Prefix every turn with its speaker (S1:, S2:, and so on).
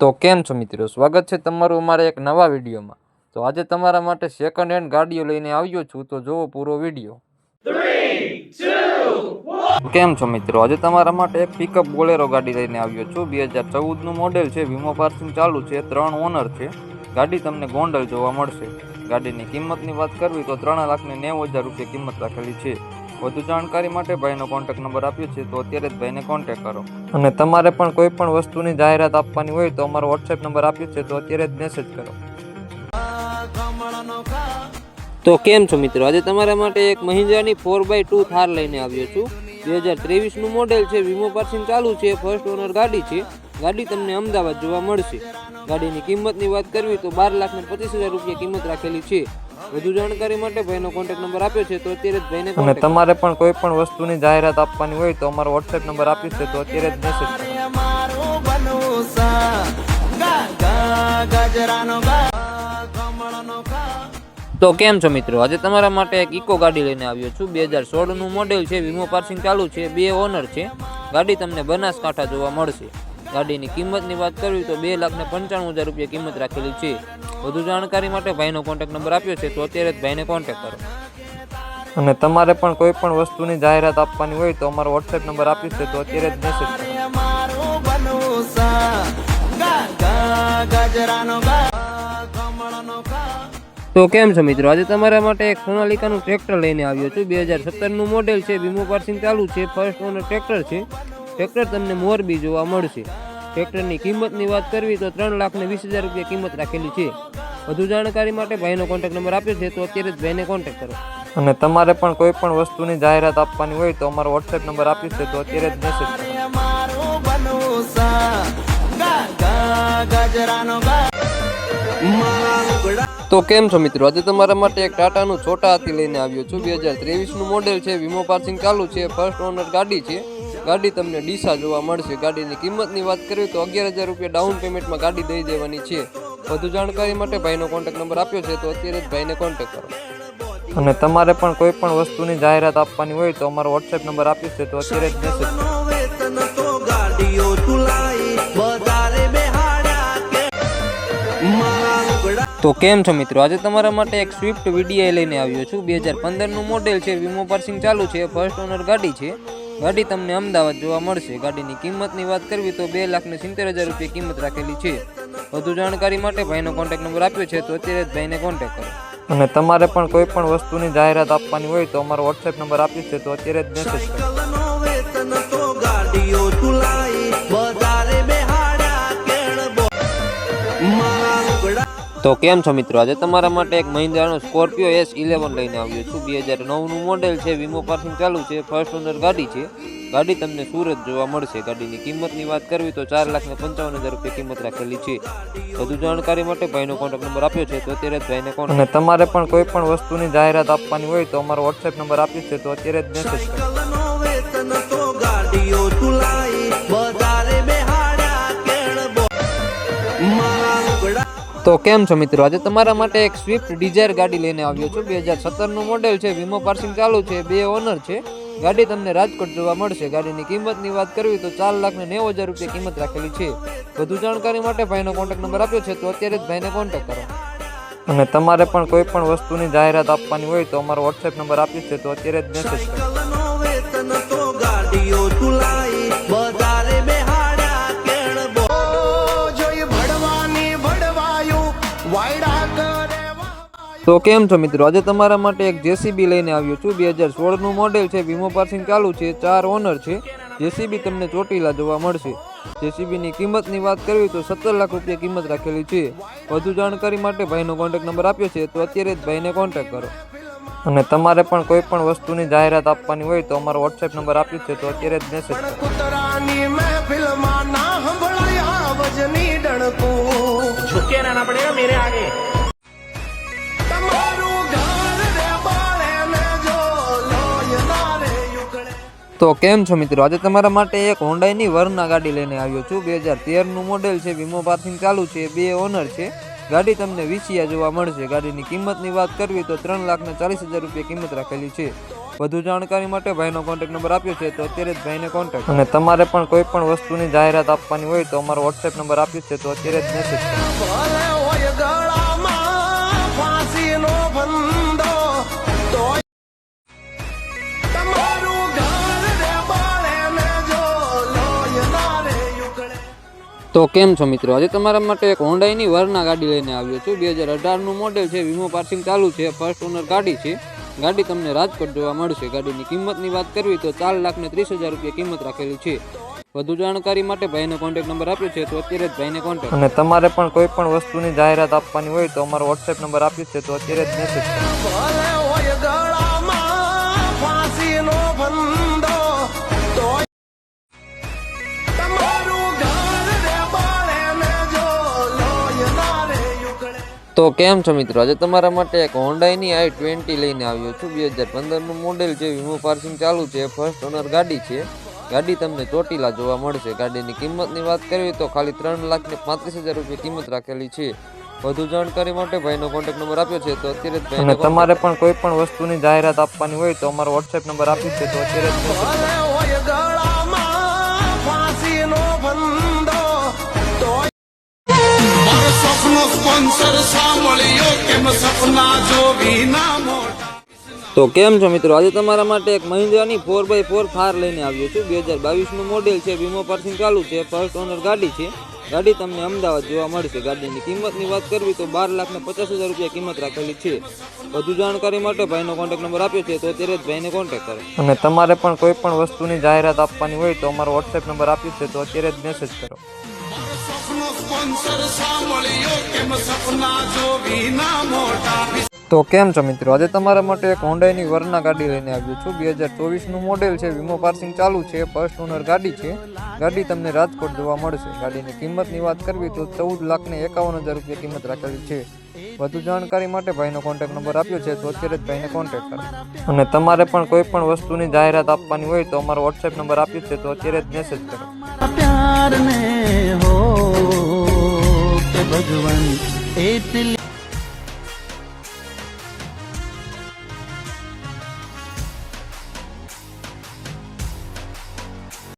S1: તો કેમ છો મિત્રો? સ્વાગત છે તમારું અમારા એક નવા વિડીયોમાં. તો આજે તમારા માટે સેકન્ડ હેન્ડ ગાડીઓ લઈને આવ્યો છું, તો જુઓ પૂરો વીડિયો. કેમ છો મિત્રો? આજે તમારા માટે એક પિકઅપ બોલેરો ગાડી લઈને આવ્યો છું. બે હજાર ચૌદનું મોડેલ છે વીમો પાર્સિંગ ચાલુ છે, ત્રણ ઓનર છે. ગાડી તમને ગોંડલ જોવા મળશે. ગાડીની કિંમતની વાત કરવી તો ત્રણ લાખ ને નેવું હજાર રૂપિયા કિંમત રાખેલી છે. વધુ જાણકારી માટે ભાઈનો કોન્ટેક્ટ નંબર આપ્યો છે તો અત્યારે જ ભાઈને કોન્ટેક્ટ કરો. અને તમારે પણ કોઈ પણ વસ્તુની જાહેરાત આપવાની હોય તો અમારો વોટ્સએપ નંબર આપ્યો છે તો અત્યારે જ મેસેજ કરો. તો કેમ છો મિત્રો? આજે તમારા માટે એક મહિન્દ્રાની ફોર બાય ટુ થાર લઈને આવ્યો છું. બે હજાર ત્રેવીસનું મોડેલ છે વીમો પાર્સિંગ ચાલુ છે ફર્સ્ટ ઓનર ગાડી છે. ગાડી તમને અમદાવાદ જોવા મળશે. ગાડીની કિંમતની વાત કરવી તો બાર લાખ ને પચીસ હજાર રૂપિયા કિંમત રાખેલી છે. વધુ જાણકારી માટે ભાઈનો કોન્ટેક્ટ નંબર આપ્યો છે તો અત્યારે જ ભાઈને અને તમારે પણ કોઈ પણ વસ્તુની જાહેરાત આપવાની હોય તો અમારો વોટ્સએપ નંબર આપ્યો છે તો અત્યારે જ મેસેજ તો કેમ છો મિત્રો? આજે તમારા માટે એક ઇકો ગાડી લઈને આવ્યો છું. બે હજાર સોળનું મોડેલ છે વીમો પાર્સિંગ ચાલુ છે બે ઓનર છે. ગાડી તમને બનાસકાંઠા જોવા મળશે. ગાડીની કિંમતની વાત કરવી તો બે લાખ ને પંચાણું હજાર રૂપિયા કિંમત રાખેલી છે. વધુ જાણકારી માટે ભાઈનો કોન્ટેક્ટ નંબર આપ્યો છે તો અત્યારે જ ભાઈને કોન્ટેક્ટ કરો. અને તમારે પણ કોઈ પણ વસ્તુની જાહેરાત આપવાની હોય તો અમારો વોટ્સએપ નંબર આપ્યો છે તો અત્યારે જ મેસેજ તો કેમ છો મિત્રો? આજે તમારા માટે એક સોનાલિકાનું ટ્રેક્ટર લઈને આવ્યો છું. બે હજાર સત્તરનું મોડેલ છે વીમો પાર્સિંગ ચાલુ છે ફર્સ્ટ ઓનર ટ્રેક્ટર છે. ટ્રેક્ટર તમને મોરબી જોવા મળશે. ટ્રેક્ટરની કિંમતની વાત કરવી તો ત્રણ લાખ ને વીસ હજાર રૂપિયા કિંમત રાખેલી છે. વધુ જાણકારી માટે ભાઈનો કોન્ટેક્ટ નંબર આપ્યો છે, તો અત્યારે જ ભાઈને કોન્ટેક્ટ કરો. અને તમારે પણ કોઈ પણ વસ્તુની જાહેરાત આપવાની હોય તો અમારો વોટ્સએપ નંબર આપ્યો છે, તો અત્યારે જ મેસેજ તો કેમ છો મિત્રો? આજે તમારા માટે એક ટાટાનું છોટા હાથી લઈને આવ્યો છું. બે હજાર ત્રેવીસનું મોડેલ છે વીમો પાર્સિંગ ચાલુ છે ફર્સ્ટ ઓનર ગાડી છે. ગાડી તમને ડીસા જોવા મળશે. ગાડીની કિંમતની વાત કરીએ તો અગિયાર હજાર રૂપિયા ડાઉન પેમેન્ટમાં ગાડી દઈ દેવાની છે. વધુ જાણકારી માટે ભાઈનો કોન્ટેક્ટ નંબર આપ્યો છે તો અત્યારે જ ભાઈને કોન્ટેક્ટ કરો. અને તમારે પણ કોઈ પણ વસ્તુની જાહેરાત આપવાની હોય તો અમારો વોટ્સએપ નંબર આપ્યો છે તો અત્યારે જ મેસેજ
S2: તો
S1: કેમ છો મિત્રો? આજે તમારા માટે એક સ્વિફ્ટ વીડીઆઈ લઈને આવ્યો છું. બે હજાર પંદરનું મોડેલ છે વીમો પાર્સિંગ ચાલુ છે ફર્સ્ટ ઓનર ગાડી છે. ગાડી તમને અમદાવાદ જોવા મળશે. ગાડીની કિંમતની વાત કરવી તો બે લાખ ને સિત્તેર હજાર રૂપિયા કિંમત રાખેલી છે. વધુ જાણકારી માટે ભાઈનો કોન્ટેક્ટ નંબર આપ્યો છે તો અત્યારે જ ભાઈને કોન્ટેક્ટ કરો. અને તમારે પણ કોઈ પણ વસ્તુની જાહેરાત આપવાની હોય તો અમારો વોટ્સએપ નંબર આપ્યો છે તો અત્યારે જ મેસેજ કરો.
S2: ગાડીઓ વધારે કેળ
S1: તો કેમ છો મિત્રો? આજે તમારા માટે એક મહિન્દ્રાનો સ્કોર્પિયો એસ ઇલેવન લઈને આવ્યો છું. બે હજાર નવનું મોડેલ છે, વીમો પાર્સિંગ ચાલુ છે ફર્સ્ટ ઓનર ગાડી છે. ગાડી તમને સુરત જોવા મળશે. ગાડીની કિંમતની વાત કરવી તો ચાર લાખ ને પંચાવન હજાર રૂપિયા કિંમત રાખેલી છે. વધુ જાણકારી માટે ભાઈનો કોન્ટેક્ટ નંબર આપ્યો છે, તો અત્યારે જ ભાઈને કોન્ટેક્ટ અને તમારે પણ કોઈ પણ વસ્તુની જાહેરાત આપવાની હોય તો અમારો વોટ્સએપ નંબર આપ્યો છે, તો અત્યારે જ મેસેજ કરો.
S2: તો
S1: કેમ છો મિત્રો? આજે તમારા માટે એક સ્વિફ્ટ ડિઝાયર ગાડી લઈને આવ્યો છું. બે હજાર સત્તરનું મોડેલ છે વીમો પાર્સિંગ ચાલુ છે, બે ઓનર છે. ગાડી તમને રાજકોટ જોવા મળશે. ગાડીની કિંમતની વાત કરવી તો ચાર લાખ ને નેવું હજાર રૂપિયા કિંમત રાખેલી છે. વધુ જાણકારી માટે ભાઈનો કોન્ટેક્ટ નંબર આપ્યો છે, તો અત્યારે જ ભાઈને કોન્ટેક્ટ કરો. અને તમારે પણ કોઈ પણ વસ્તુની જાહેરાત આપવાની હોય તો અમારો વોટ્સએપ નંબર આપ્યો છે, તો અત્યારે જ મેસેજ કરો.
S2: તો
S1: કેમ છો મિત્રો? આજે તમારા માટે એક જેસીબી લઈને આવ્યો છું. બે હજાર સોળનું મોડેલ છે. વીમો પાર્સિંગ ચાલુ છે. ચાર ઓનર છે. જેસીબી તમને ચોટીલા જોવા મળશે. જેસીબીની કિંમતની વાત કરવી તો સત્તર લાખ રૂપિયા કિંમત રાખેલી છે. વધુ જાણકારી માટે ભાઈનો કોન્ટેક્ટ નંબર આપ્યો છે. તો અત્યારે જ ભાઈને કોન્ટેક્ટ કરો. અને તમારે પણ કોઈ પણ વસ્તુની જાહેરાત આપવાની હોય તો અમારો વોટ્સએપ નંબર આપ્યો છે. તો અત્યારે જ મેસેજ કરો. તો કેમ છો મિત્રો? આજે તમારા માટે એક હોન્ડાઈની વરના ગાડી લઈને આવ્યો છું. બે હજાર તેરનું મોડેલ છે વીમો પાર્કિંગ ચાલુ છે, બે ઓનર છે. ગાડી તમને વીસીયા જોવા મળશે. ગાડીની કિંમતની વાત કરવી તો ત્રણ લાખને ચાલીસ હજાર રૂપિયા કિંમત રાખેલી છે. વધુ જાણકારી માટે ભાઈનો કોન્ટેક્ટ નંબર આપ્યો છે, તો અત્યારે જ ભાઈને કોન્ટેક્ટ અને તમારે પણ કોઈ પણ વસ્તુની જાહેરાત આપવાની હોય તો અમારો વોટ્સએપ નંબર આપ્યો છે, તો અત્યારે જ મેસેજ તો કેમ છો મિત્રો? આજે તમારા માટે એક હોન્ડાઈની વરના ગાડી લઈને આવ્યો છું. બે હજાર અઢારનું મોડેલ છે વીમો પાર્સિંગ ચાલુ છે. ફર્સ્ટ ઓનર ગાડી છે. ગાડી તમને રાજકોટ જોવા મળશે. ગાડીની કિંમતની વાત કરવી તો ચાર લાખ ને ત્રીસ હજાર રૂપિયા કિંમત રાખેલી છે. વધુ જાણકારી માટે ભાઈનો કોન્ટેક્ટ નંબર આપ્યો છે, તો અત્યારે જ ભાઈને કોન્ટેક્ટ અને તમારે પણ કોઈ પણ વસ્તુની જાહેરાત આપવાની હોય તો અમારો વોટ્સએપ નંબર આપ્યો છે, તો અત્યારે જ મેસેજ તો કેમ છો મિત્રો? આજે તમારા માટે એક હોન્ડાઈની આઈ ટ્વેન્ટી લઈને આવ્યો છું. બે હજાર પંદરનું મોડેલ છે વીમો પાર્સિંગ ચાલુ છે. ફર્સ્ટ ઓનર ગાડી છે. ગાડી તમને ચોટીલા જોવા મળશે. ગાડીની કિંમતની વાત કરવી તો ખાલી ત્રણ લાખ ને પાંત્રીસ હજાર રૂપિયા કિંમત રાખેલી છે. વધુ જાણકારી માટે ભાઈનો કોન્ટેક્ટ નંબર આપ્યો છે તો અત્યારે તમારે પણ કોઈ પણ વસ્તુની જાહેરાત આપવાની હોય તો અમારો વોટ્સએપ નંબર આપ્યો છે તો અત્યારે
S3: સ્પોન્સર સાંભળ્યો કેમ સપના જોવી ના મોટા
S1: તો કેમ છો મિત્રો? આજે તમારા માટે એક મહિન્દ્રાની ફોર બાય ફોર થાર લઈને આવ્યો છું. બે હજાર બાવીસનું મોડેલ છે વીમો પાર્સિંગ ચાલુ છે ફર્સ્ટ ઓનર ગાડી છે. ગાડી તમને અમદાવાદ જોવા મળશે. ગાડીની કિંમતની વાત કરવી તો બાર લાખ ને પચાસ હજાર રૂપિયા કિંમત રાખેલી છે. વધુ જાણકારી માટે ભાઈનો કોન્ટેક્ટ નંબર આપ્યો છે તો અત્યારે જ ભાઈને કોન્ટેક્ટ કરો. અને તમારે પણ કોઈ પણ વસ્તુની જાહેરાત આપવાની હોય તો અમારો વોટ્સએપ નંબર આપ્યો છે તો અત્યારે જ મેસેજ કરો.
S3: સ્પોન્સર સાંભળ્યો કેમ સપના જોવી ના મોટા
S1: તો કેમ છો મિત્રો? આજે તમારા માટે એક હોન્ડાઈની વરના ગાડી લઈને આવ્યો છું. બે હજાર ચોવીસનું મોડેલ છે. વીમો પાર્સિંગ ચાલુ છે. ફર્સ્ટ ઓનર ગાડી છે. ગાડી તમને રાજકોટ જોવા મળશે. ગાડીની કિંમતની વાત કરવી તો ચૌદ લાખને એકાવન હજાર રૂપિયા કિંમત રાખેલી છે. વધુ જાણકારી માટે ભાઈનો કોન્ટેક્ટ નંબર આપ્યો છે. તો અત્યારે જ ભાઈને કોન્ટેક્ટ કરો. અને તમારે પણ કોઈ પણ વસ્તુની જાહેરાત આપવાની હોય તો અમારો વોટ્સએપ નંબર આપ્યો છે. તો અત્યારે જ મેસેજ કરો.
S4: It's